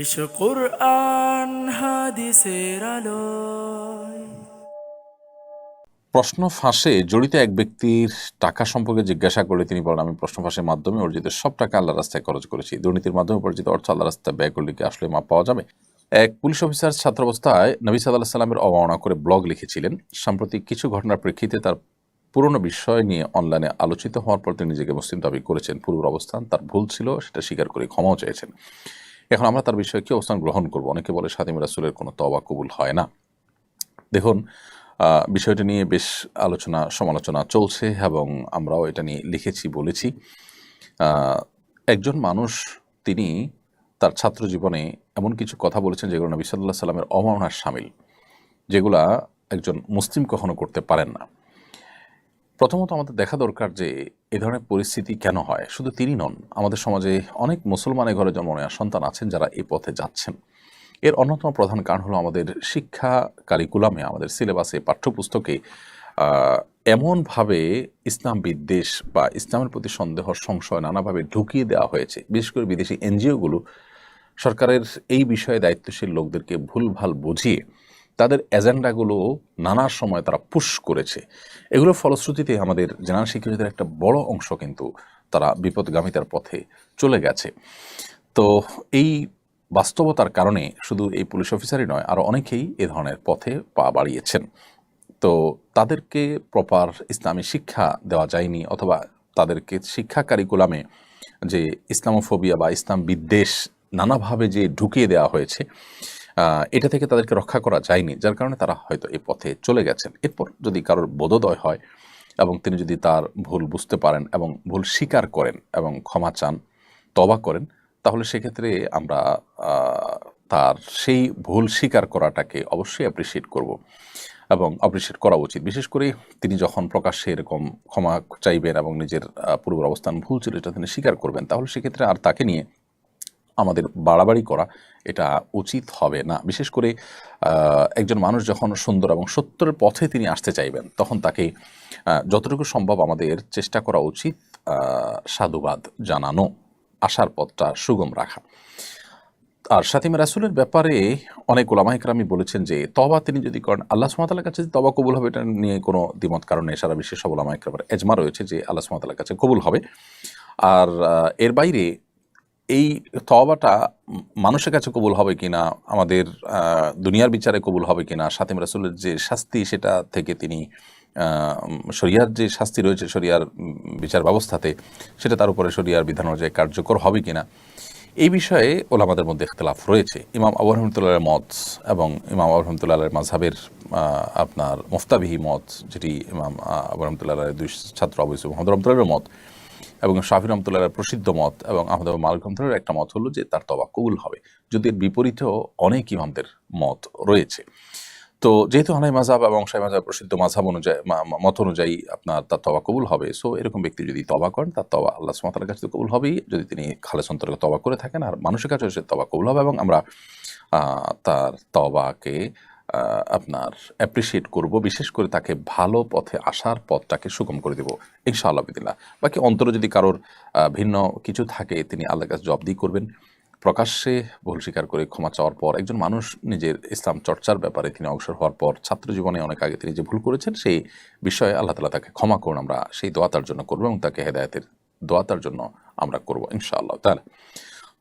এসো কোরআন হাদিসের আলোয়। প্রশ্ন ফাঁসে জড়িত এক ব্যক্তির টাকা সম্পর্কে জিজ্ঞাসা করলে তিনি বলেন, আমি প্রশ্ন ফাঁসের মাধ্যমে অর্জিত সব টাকা আল্লাহ রাস্তায় খরচ করেছি। দুর্নীতির মাধ্যমে অর্জিত অর্থ আল্লাহ রাস্তায় ব্যয় করলে কি আসলে মাপ পাওয়া যাবে? এক পুলিশ অফিসার ছাত্রাবস্থায় নবী সাল্লাহ সাল্লামের অবমাননা করে ব্লগ লিখেছিলেন। সাম্প্রতিক কিছু ঘটনার প্রেক্ষিতে তার পুরনো বিষয় নিয়ে অনলাইনে আলোচিত হওয়ার পর তিনি নিজেকে মুসলিম দাবি করেছেন। পূর্বের অবস্থান, তার ভুল ছিল, সেটা স্বীকার করে ক্ষমাও চেয়েছেন। এখন আমরা তার বিষয়ে কি অবস্থান গ্রহণ করব? অনেকে বলে সাদিম রাসুলের কোনো তবা কবুল হয় না। দেখুন বিষয়টা নিয়ে বেশ আলোচনা, সমালোচনা চলছে এবং আমরাও এটা নিয়ে লিখেছি, বলেছি। একজন মানুষ, তিনি তার ছাত্র জীবনে এমন কিছু কথা বলেছেন যেগুলো নবী সাল্লাহ সাল্লামের অমাননার সামিল, যেগুলা একজন মুসলিম কখনো করতে পারেন না। প্রথমত আমাদের দেখা দরকার যে এ ধরনের পরিস্থিতি কেন হয়। শুধু তিনি নন, আমাদের সমাজে অনেক মুসলমানের ঘরে জন্ম নেওয়া সন্তান আছেন যারা এই পথে যাচ্ছেন। এর অন্যতম প্রধান কারণ হলো আমাদের শিক্ষা কারিকুলামে, আমাদের সিলেবাসে, পাঠ্যপুস্তকে এমনভাবে ইসলাম বিদ্বেষ বা ইসলামের প্রতি সন্দেহ, সংশয় নানাভাবে ঢুকিয়ে দেওয়া হয়েছে। বিশেষ করে বিদেশি এনজিওগুলো সরকারের এই বিষয়ে দায়িত্বশীল লোকদেরকে ভুলভাল বুঝিয়ে তাদের এজেন্ডাগুলো নানা সময় তারা পুশ করেছে। এগুলোর ফলশ্রুতিতে আমাদের জেনারেল শিক্ষার্থীদের একটা বড় অংশ কিন্তু তারা বিপদগামিতার পথে চলে গেছে। তো এই বাস্তবতার কারণে শুধু এই পুলিশ অফিসারই নয় আরও অনেকেই এ ধরনের পথে পা বাড়িয়েছেন। তো তাদেরকে প্রপার ইসলামী শিক্ষা দেওয়া যায়নি অথবা তাদেরকে শিক্ষা কারিকুলামে যে ইসলামোফোবিয়া বা ইসলাম বিদ্বেষ নানাভাবে যে ঢুকিয়ে দেওয়া হয়েছে এটা থেকে তাদেরকে রক্ষা করা যায়নি, যার কারণে তারা হয়তো এ পথে চলে গেছেন। এরপর যদি কারোর বোধোদয় হয় এবং তিনি যদি তার ভুল বুঝতে পারেন এবং ভুল স্বীকার করেন এবং ক্ষমা চান তবা করেন, তাহলে সেক্ষেত্রে আমরা তার সেই ভুল স্বীকার করাটাকে অবশ্যই অ্যাপ্রিসিয়েট করব এবং অ্যাপ্রিসিয়েট করা উচিত। বিশেষ করে তিনি যখন প্রকাশ্যে এরকম ক্ষমা চাইবেন এবং নিজের পূর্বের অবস্থান ভুল ছিল, এটা তিনি স্বীকার করবেন, তাহলে সেক্ষেত্রে আর তাকে নিয়ে আমাদের বাড়াবাড়ি করা, এটা উচিত হবে না। বিশেষ করে একজন মানুষ যখন সুন্দর এবং সত্যের পথে তিনি আসতে চাইবেন, তখন তাকে যতটুকু সম্ভব আমাদের চেষ্টা করা উচিত সাধুবাদ জানানো আসার পথটা সুগম রাখা। আর সাথিমা রাসুলের ব্যাপারে অনেক ওলামাহিকরামি বলেছেন যে তবা তিনি যদি করেন, আল্লাহ সুমাতালার কাছে যে তবা কবুল হবে, এটা নিয়ে কোনো দ্বিমত কারণে সারা বিশ্বের সব ওলামাহিকরামের এজমা রয়েছে যে, আল্লাহ সুমাতালার কাছে কবুল হবে। আর এর বাইরে এই তওবাটা উম মানুষের কাছে কবুল হবে কিনা, আমাদের দুনিয়ার বিচারে কবুল হবে কিনা সাথে রাসুলের যে শাস্তি সেটা থেকে তিনি শরিয়ার যে শাস্তি রয়েছে শরিয়ার বিচার ব্যবস্থাতে, সেটা তার উপরে শরিয়ার বিধান অনুযায়ী কার্যকর হবে কিনা, এই বিষয়ে ওলামাদের মধ্যে ইখতলাফ রয়েছে। ইমাম আবু রহমতুল্লাহের মত এবং ইমাম আবু রহমতুল্লাহের মাঝহাবের আপনার মুফতাবিহি মত, যেটি ইমাম আবু রহমতুল্লাহের দুই ছাত্র আবু রহমতুল্লাহের মত এবং শাফি রহমতুল্লাহের প্রসিদ্ধ মত এবং আহমদ মালিক একটা মত হলো যে তার তবা কবুল হবে। যদি এর বিপরীতেও অনেক ইমামদের মত রয়েছে। তো যেহেতু হানাই মাঝাব এবং শাহী মাঝাব প্রসিদ্ধ মাঝাব অনুযায়ী মত অনুযায়ী আপনার তার তবা কবুল হবে, সো এরকম ব্যক্তি যদি তবা করেন, তার তবা আল্লাহ সুমাতার কাছে তো কবুল হবেই। যদি তিনি খালেস অন্তর্কে তবা করে থাকেন, আর মানুষের কাছে সে তবা কবুল হবে এবং আমরা তার তবাকে আপনার অ্যাপ্রিসিয়েট করব, বিশেষ করে তাকে ভালো পথে আসার পথটাকে সুগম করে দেব। ইনশাআল্লাহ বিদিল্লাহ বাকি অন্তরে যদি কারোর ভিন্ন কিছু থাকে, তিনি আল্লাহর কাছে জবাবদি করবেন। প্রকাশ্যে ভুল স্বীকার করে ক্ষমা চাওয়ার পর একজন মানুষ নিজের ইসলাম চর্চার ব্যাপারে তিনি অগ্রসর হওয়ার পর ছাত্র জীবনে অনেক আগে তিনি যে ভুল করেছেন, সেই বিষয়ে আল্লাহ তালা তাকে ক্ষমা করুন। আমরা সেই দোয়া তার জন্য করব এবং তাকে হেদায়তের দোয়া তার জন্য আমরা করব ইনশাআল্লাহ। তাহলে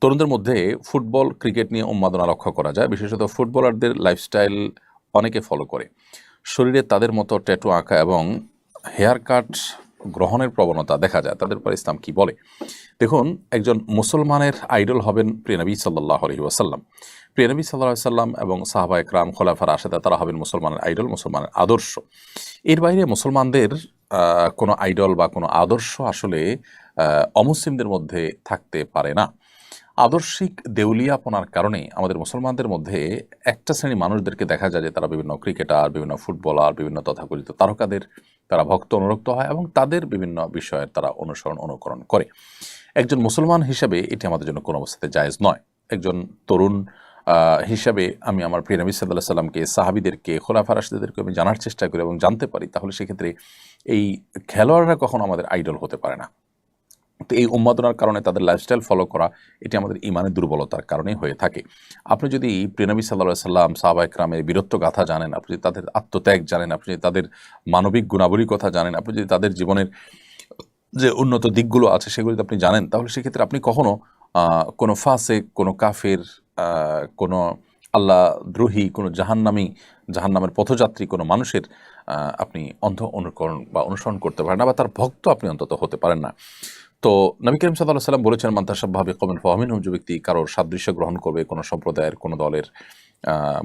তরুণদের মধ্যে ফুটবল, ক্রিকেট নিয়ে উন্মাদনা লক্ষ্য করা যায়। বিশেষত ফুটবলারদের লাইফস্টাইল অনেকে ফলো করে। শরীরে তাদের মতো ট্যাটু আঁকা এবং হেয়ার কাট গ্রহণের প্রবণতা দেখা যায়। তাদের পর ইসলাম কি বলে? দেখুন, একজন মুসলমানের আইডল হবেন প্রিয়নবী সাল্লাহ আলহি ওয়াসাল্লাম। প্রিয়নবী সাল্লাহ সাল্লাম এবং সাহাবা একরাম, খোলাফার আশেদা তারা হবেন মুসলমানের আইডল মুসলমানের আদর্শ। এর বাইরে মুসলমানদের কোনো আইডল বা কোনো আদর্শ আসলে অমুসলিমদের মধ্যে থাকতে পারে না। আদর্শিক দেউলিয়াপনার কারণে আমাদের মুসলমানদের মধ্যে একটা শ্রেণি মানুষদেরকে দেখা যায় যে তারা বিভিন্ন ক্রিকেটার, বিভিন্ন ফুটবলার, বিভিন্ন তথাকথিত তারকাদের তারা ভক্ত অনুরক্ত হয় এবং তাদের বিভিন্ন বিষয়ের তারা অনুসরণ, অনুকরণ করে। একজন মুসলমান হিসেবে এটি আমাদের জন্য কোনো অবস্থাতে জায়েজ নয়। একজন তরুণ হিসাবে আমি আমার প্রিয় নবী সাল্লাহ সাল্লামকে, সাহাবিদেরকে, খোলাফা রাশিদেরকে আমি জানার চেষ্টা করি এবং জানতে পারি, তাহলে সেক্ষেত্রে এই খেলোয়াড়রা কখনো আমাদের আইডল হতে পারে না। তো এই উন্মাদনার কারণে তাদের লাইফস্টাইল ফলো করা এটি আমাদের ইমানের দুর্বলতার কারণে হয়ে থাকে। আপনি যদি প্রিয়নবী সাল্লাহ সাল্লাম সাহাবা একরামের বীরত্ব গাথা জানেন আপনি যদি তাদের আত্মত্যাগ জানেন আপনি যদি তাদের মানবিক গুণাবলীর কথা জানেন আপনি যদি তাদের জীবনের যে উন্নত দিকগুলো আছে সেগুলো যদি আপনি জানেন তাহলে সেক্ষেত্রে আপনি কখনো আহ, কোনো ফাঁসে কোনো কাফের কোনো আল্লাহ দ্রোহী কোনো জাহান্নামী জাহান্নামের পথযাত্রী কোনো মানুষের আপনি অন্ধ অনুকরণ বা অনুসরণ করতে পারেন না বা তার ভক্ত আপনি অন্তত হতে পারেন না। তো নবী করিম সাল্লাহ সাল্লাম বলেছেন মান্তাসাবভাবে কমেন ফহমিন যে ব্যক্তি কারোর সাদৃশ্য গ্রহণ করবে, কোনো সম্প্রদায়ের, কোনো দলের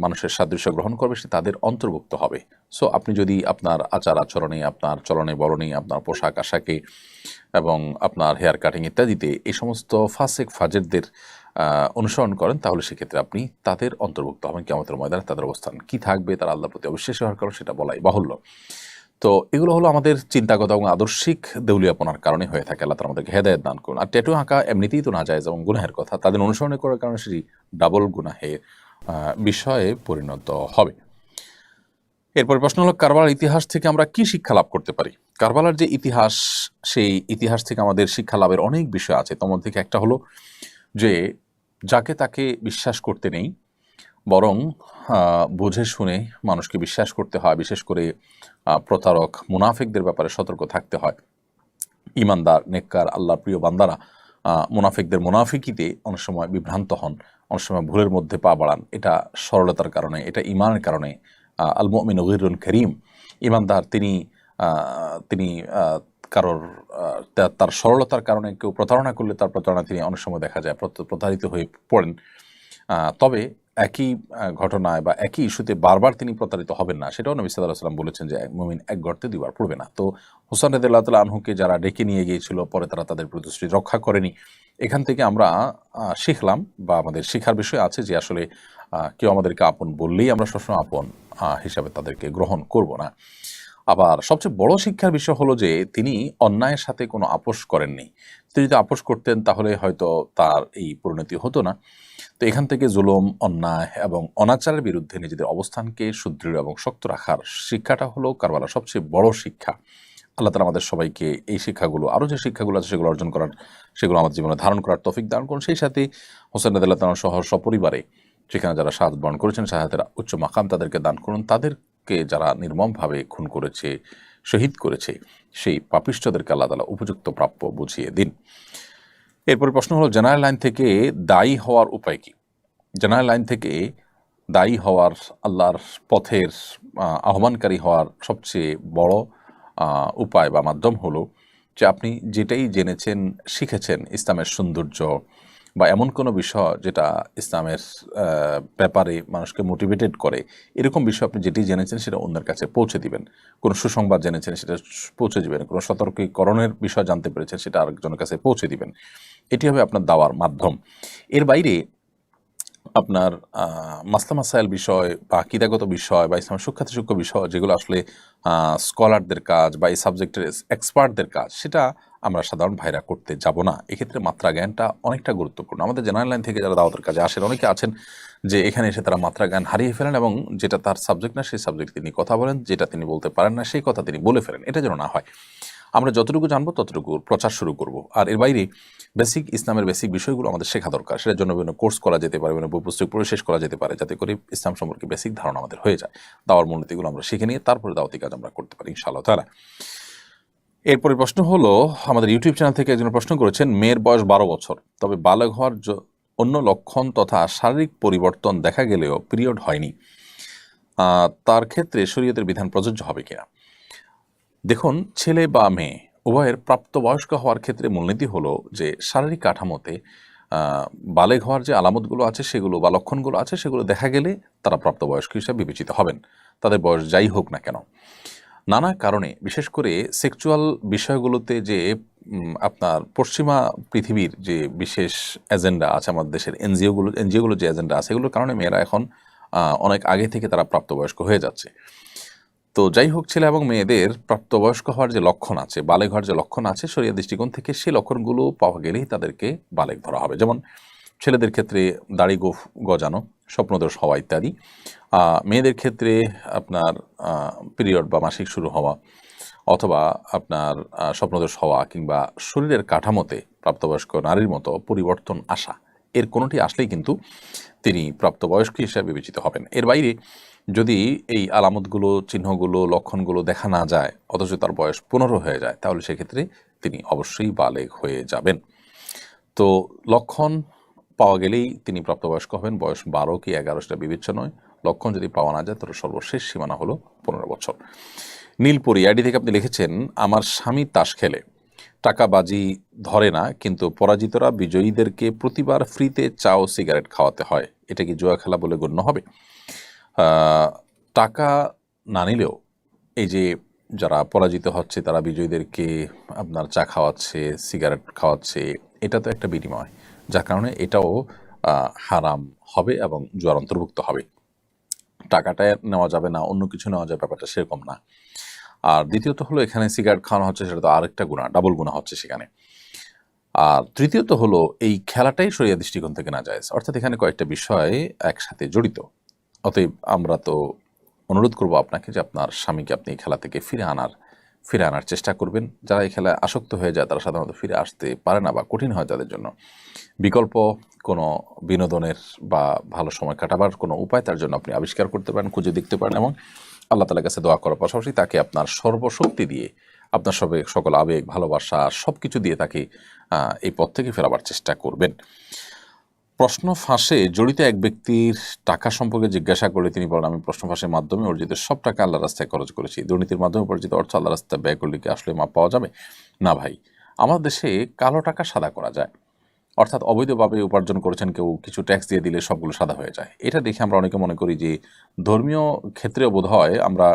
মানুষের সাদৃশ্য গ্রহণ করবে, সে তাদের অন্তর্ভুক্ত হবে। সো আপনি যদি আপনার আচার আচরণে, আপনার চলনে বরণে আপনার পোশাক আশাকে এবং আপনার হেয়ার কাটিং ইত্যাদিতে এই সমস্ত ফাসেক ফাজেরদের অনুসরণ করেন, তাহলে সেক্ষেত্রে আপনি তাদের অন্তর্ভুক্ত হবেন। কেমতের ময়দানে তাদের অবস্থান কি থাকবে, তার আল্লাহ প্রতি অবিশ্বাসী হওয়ার কারণ সেটা বলাই বাহুল্য। তো এগুলো হলো আমাদের চিন্তাগত এবং আদর্শিক দেউলিয়াপনার কারণে হয়ে থাকে। আল্লাহ আমাদেরকে হেদায়ত দান করুন। আর ট্যাটু আঁকা এমনিতেই তো না যায় এবং গুনাহের কথা। তাদের অনুসরণ করার কারণে সেটি ডাবল গুনাহের বিষয়ে পরিণত হবে। এরপর প্রশ্ন হলো, কারবালার ইতিহাস থেকে আমরা কি শিক্ষা লাভ করতে পারি? কারবালার যে ইতিহাস, সেই ইতিহাস থেকে আমাদের শিক্ষা লাভের অনেক বিষয় আছে। তোমার থেকে একটা হলো যে, যাকে তাকে বিশ্বাস করতে নেই বরং বুঝে শুনে মানুষকে বিশ্বাস করতে হয়, বিশেষ করে প্রতারক, মুনাফিকদের ব্যাপারে সতর্ক থাকতে হয়। ইমানদার, নেককার, আল্লাহর প্রিয় বান্দারা মুনাফিকদের মুনাফিকিতে অনেক সময় বিভ্রান্ত হন, অনেক সময় ভুলের মধ্যে পা বাড়ান। এটা সরলতার কারণে, এটা ইমানের কারণে আল মুমিন গহিরুন করিম, ইমানদার তিনি তিনি কারোর তার সরলতার কারণে কেউ প্রতারণা করলে তার প্রতারণা তিনি অনেক সময় দেখা যায়, প্রত- প্রতারিত হয়ে পড়েন। তবে একই ঘটনায় বা একই ইস্যুতে বারবার তিনি প্রতারিত হবেন না, সেটাও নবী সাল্লাহ সাল্লাম বলেছেন যে মুমিন এক গর্তে দুবার পড়বে না। তো হোসান রদুল্লাহ তাল্লাহ আনহুকে যারা ডেকে নিয়ে গিয়েছিল, পরে তারা তাদের প্রতিশ্রুতি রক্ষা করেনি। এখান থেকে আমরা শিখলাম বা আমাদের শেখার বিষয় আছে যে আসলে কেউ আমাদেরকে আপন বললেই আমরা সবসময় আপন হিসাবে তাদেরকে গ্রহণ করব না। আবার সবচেয়ে বড় শিক্ষার বিষয় হলো যে তিনি অন্যায়ের সাথে কোনো আপোষ করেননি। তিনি যদি আপোষ করতেন তাহলে হয়তো তার এই পরিণতি হতো না। তো এখান থেকে জুলুম, অন্যায় এবং অনাচারের বিরুদ্ধে নিজেদের অবস্থানকে সুদৃঢ় এবং শক্ত রাখার শিক্ষাটা হলো কারবালার সবচেয়ে বড় শিক্ষা। আল্লাহ তালা আমাদের সবাইকে এই শিক্ষাগুলো, আরও যে শিক্ষাগুলো আছে সেগুলো অর্জন করার, সেগুলো আমাদের জীবনে ধারণ করার তফিক দান করুন। সেই সাথে হোসেন আদাল্লাহ তালা সহ সপরিবারে সেখানে যারা সাহায্য বরণ করেছেন সাহায্যের উচ্চ মাকাম তাদেরকে দান করুন। তাদেরকে যারা নির্মমভাবে খুন করেছে, শহীদ করেছে, সেই পাপিষ্ঠদেরকে আল্লাহ তালা উপযুক্ত প্রাপ্য বুঝিয়ে দিন। এরপরে প্রশ্ন হলো জেনারেল লাইন থেকে দায়ী হওয়ার উপায় কি? জেনারেল লাইন থেকে দায়ী হওয়ার, আল্লাহর পথের আহ্বানকারী হওয়ার সবচেয়ে বড় উপায় বা মাধ্যম হলো যে আপনি যেটাই জেনেছেন, শিখেছেন ইসলামের সৌন্দর্য বা এমন কোনো বিষয় যেটা ইসলামের ব্যাপারে মানুষকে মোটিভেটেড করে, এরকম বিষয় আপনি যেটি জেনেছেন সেটা অন্যের কাছে পৌঁছে দিবেন। কোনো সুসংবাদ জেনেছেন সেটা পৌঁছে দিবেন, কোনো সতর্কীকরণের বিষয় জানতে পেরেছেন সেটা আরেকজনের কাছে পৌঁছে দিবেন। এটি হবে আপনার দাওয়ার মাধ্যম। এর বাইরে আপনার মাসলা মাসাইল বিষয় বা কিদাগত বিষয় বা ইসলামের সুখ্যাত সূক্ষ্ম বিষয় যেগুলো আসলে স্কলারদের কাজ বা এই সাবজেক্টের এক্সপার্টদের কাজ, সেটা আমরা সাধারণ ভাইরা করতে যাব না। এক্ষেত্রে মাত্রা জ্ঞানটা অনেকটা গুরুত্বপূর্ণ। আমাদের জেনারেল লাইন থেকে যারা দাওয়াতের কাজে আসেন, অনেকে আছেন যে এখানে এসে তারা মাত্রা জ্ঞান হারিয়ে ফেলেন এবং যেটা তার সাবজেক্ট না, সেই সাবজেক্ট তিনি কথা বলেন, যেটা তিনি বলতে পারেন না, সেই কথা তিনি বলে ফেলেন। এটা যেন না হয়। আমরা যতটুকু জানব ততটুকু প্রচার শুরু করব। আর এর বাইরে বেসিক ইসলামের বেসিক বিষয়গুলো আমাদের শেখা দরকার। সেটার জন্য বিভিন্ন কোর্স করা যেতে পারে, বিভিন্ন বই পুস্তক পড়ে শেষ করা যেতে পারে, যাতে করে ইসলাম সম্পর্কে বেসিক ধারণা আমাদের হয়ে যায়। দাওয়ার মূলনীতিগুলো আমরা শিখে নিয়ে তারপরে দাওয়াতি কাজ আমরা করতে পারি, ইনশাআল্লাহ তারা এরপরে প্রশ্ন হলো, আমাদের ইউটিউব চ্যানেল থেকে একজন প্রশ্ন করেছেন, মেয়ের বয়স বারো বছর, তবে বালক হওয়ার অন্য লক্ষণ তথা শারীরিক পরিবর্তন দেখা গেলেও পিরিয়ড হয়নি। তার ক্ষেত্রে শরীয়তের বিধান প্রযোজ্য হবে কিনা? দেখুন, ছেলে বা মেয়ে, উভয়ের প্রাপ্তবয়স্ক হওয়ার ক্ষেত্রে মূলনীতি হলো যে, শারীরিক কাঠামোতে বালেগ হওয়ার যে আলামতগুলো আছে সেগুলো বা লক্ষণগুলো আছে সেগুলো দেখা গেলে তারা প্রাপ্তবয়স্ক হিসাবে বিবেচিত হবেন। তাদের বয়স যাই হোক না কেন। নানা কারণে, বিশেষ করে সেক্সুয়াল বিষয়গুলোতে যে আপনার পশ্চিমা পৃথিবীর যে বিশেষ এজেন্ডা আছে আমাদের দেশের এনজিওগুলো এনজিওগুলো যে এজেন্ডা আছে, এগুলোর কারণে মেয়েরা এখন অনেক আগে থেকে তারা প্রাপ্তবয়স্ক হয়ে যাচ্ছে। তো যাই হোক, ছেলে এবং মেয়েদের প্রাপ্তবয়স্ক হওয়ার যে লক্ষণ আছে বালেগ হওয়ার যে লক্ষণ আছে শরীয় দৃষ্টিকোণ থেকে সেই লক্ষণগুলো পাওয়া গেলেই তাদেরকে বালেক ধরা হবে। যেমন ছেলেদের ক্ষেত্রে দাড়ি গোফ গজানো, স্বপ্নদোষ হওয়া ইত্যাদি। মেয়েদের ক্ষেত্রে আপনার পিরিয়ড বা মাসিক শুরু হওয়া অথবা আপনার স্বপ্নদোষ হওয়া কিংবা শরীরের কাঠামোতে প্রাপ্তবয়স্ক নারীর মতো পরিবর্তন আসা, এর কোনোটি আসলেই কিন্তু তিনি প্রাপ্তবয়স্ক হিসেবে বিবেচিত হবেন। এর বাইরে যদি এই আলামতগুলো, চিহ্নগুলো, লক্ষণগুলো দেখা না যায়, অথচ তার বয়স পনেরো হয়ে যায়, তাহলে সেক্ষেত্রে তিনি অবশ্যই বালেগ হয়ে যাবেন। তো লক্ষণ পাওয়া গেলেই তিনি প্রাপ্তবয়স্ক হবেন। বয়স বারো কি এগারো সেটা বিবেচ্য নয়। লক্ষণ যদি পাওয়া না যায়, তাহলে সর্বশেষ সীমানা হলো পনেরো বছর। নীলপুরি আইডি থেকে আপনি লিখেছেন, আমার স্বামী তাস খেলে। টাকা বাজি ধরে না, কিন্তু পরাজিতরা বিজয়ীদেরকে প্রতিবার ফ্রিতে চা ও সিগারেট খাওয়াতে হয়। এটা কি জুয়া খেলা বলে গণ্য হবে? টাকা না নিলেও এই যে যারা পরাজিত হচ্ছে, তারা বিজয়ীদেরকে আপনার চা খাওয়াচ্ছে, সিগারেট খাওয়াচ্ছে, এটা তো একটা বিনিময়। যার কারণে এটাও হারাম হবে এবং জুয়ার অন্তর্ভুক্ত হবে। টাকাটা নেওয়া যাবে না, অন্য কিছু নেওয়া যাবে, ব্যাপারটা সেরকম না। আর দ্বিতীয়ত হলো এখানে সিগারেট খাওয়ানো হচ্ছে, সেটা তো আরেকটা গুণা ডাবল গুণা হচ্ছে সেখানে। আর তৃতীয়ত হলো এই খেলাটাই সরিয়া দৃষ্টিকোণ থেকে না যায় অর্থাৎ এখানে কয়েকটা বিষয় একসাথে জড়িত। অতএব আমরা তো অনুরোধ করব আপনাকে যে আপনার স্বামীকে আপনি খেলা থেকে ফিরে আনার ফিরে আনার চেষ্টা করবেন। যারা এই খেলায় আসক্ত হয়ে যায়, তারা সাধারণত ফিরে আসতে পারে না বা কঠিন হয় তাদের জন্য। বিকল্প কোনো বিনোদনের বা ভালো সময় কাটাবার কোনো উপায়, তার জন্য আপনি আবিষ্কার করতে পারেন, খুঁজে দেখতে পারেন এবং আল্লাহ তালার কাছে দোয়া করার পাশাপাশি তাকে আপনার সর্বশক্তি দিয়ে, আপনার সবে সকল আবেগ, ভালোবাসা সব কিছু দিয়ে তাকে এই পথ থেকে ফেরাবার চেষ্টা করবেন। প্রশ্ন ফাঁসে জড়িত এক ব্যক্তির টাকা সম্পর্কে জিজ্ঞাসা করলে তিনি বলেন, আমি প্রশ্ন ফাঁসের মাধ্যমে অর্জিত সব টাকা আল্লাহ রাস্তায় খরচ করেছি। দুর্নীতির মাধ্যমে উপার্জিত অর্থ আল্লাহ রাস্তায় ব্যয় করলে কি আসলে মাপ পাওয়া যাবে? না ভাই, আমাদের দেশে কালো টাকা সাদা করা যায়। অর্থাৎ অবৈধভাবে উপার্জন করেছেন কেউ, কিছু ট্যাক্স দিয়ে দিলে সবগুলো সাদা হয়ে যায়। এটা দেখে আমরা অনেকে মনে করি যে ধর্মীয় ক্ষেত্রেও বোধ হয় আমরা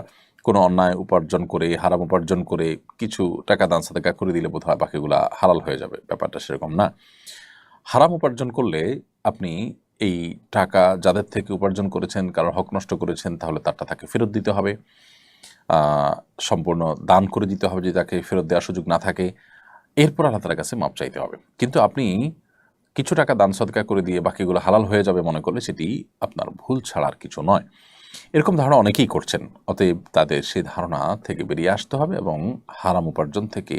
কোনো অন্যায় উপার্জন করে, হারাম উপার্জন করে কিছু টাকা দান সাদাকা করে দিলে বোধ হয় বাকিগুলা হালাল হয়ে যাবে। ব্যাপারটা সেরকম না। হারাম উপার্জন করলে আপনি এই টাকা যাদের থেকে উপার্জন করেছেন, কারোর হক নষ্ট করেছেন, তাহলে তারটা তাকে ফেরত দিতে হবে। সম্পূর্ণ দান করে দিতে হবে যদি তাকে ফেরত দেওয়ার সুযোগ না থাকে। এরপর আল্লাহ তালার কাছে মাপ চাইতে হবে। কিন্তু আপনি কিছু টাকা দান সদকা করে দিয়ে বাকিগুলো হালাল হয়ে যাবে মনে করলে সেটি আপনার ভুল ছাড়ার কিছু নয়। এরকম ধারণা অনেকেই করছেন। অতএব তাদের সেই ধারণা থেকে বেরিয়ে আসতে হবে এবং হারাম উপার্জন থেকে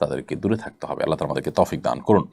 তাদেরকে দূরে থাকতে হবে। আল্লাহ তালা আমাদেরকে তফিক দান করুন।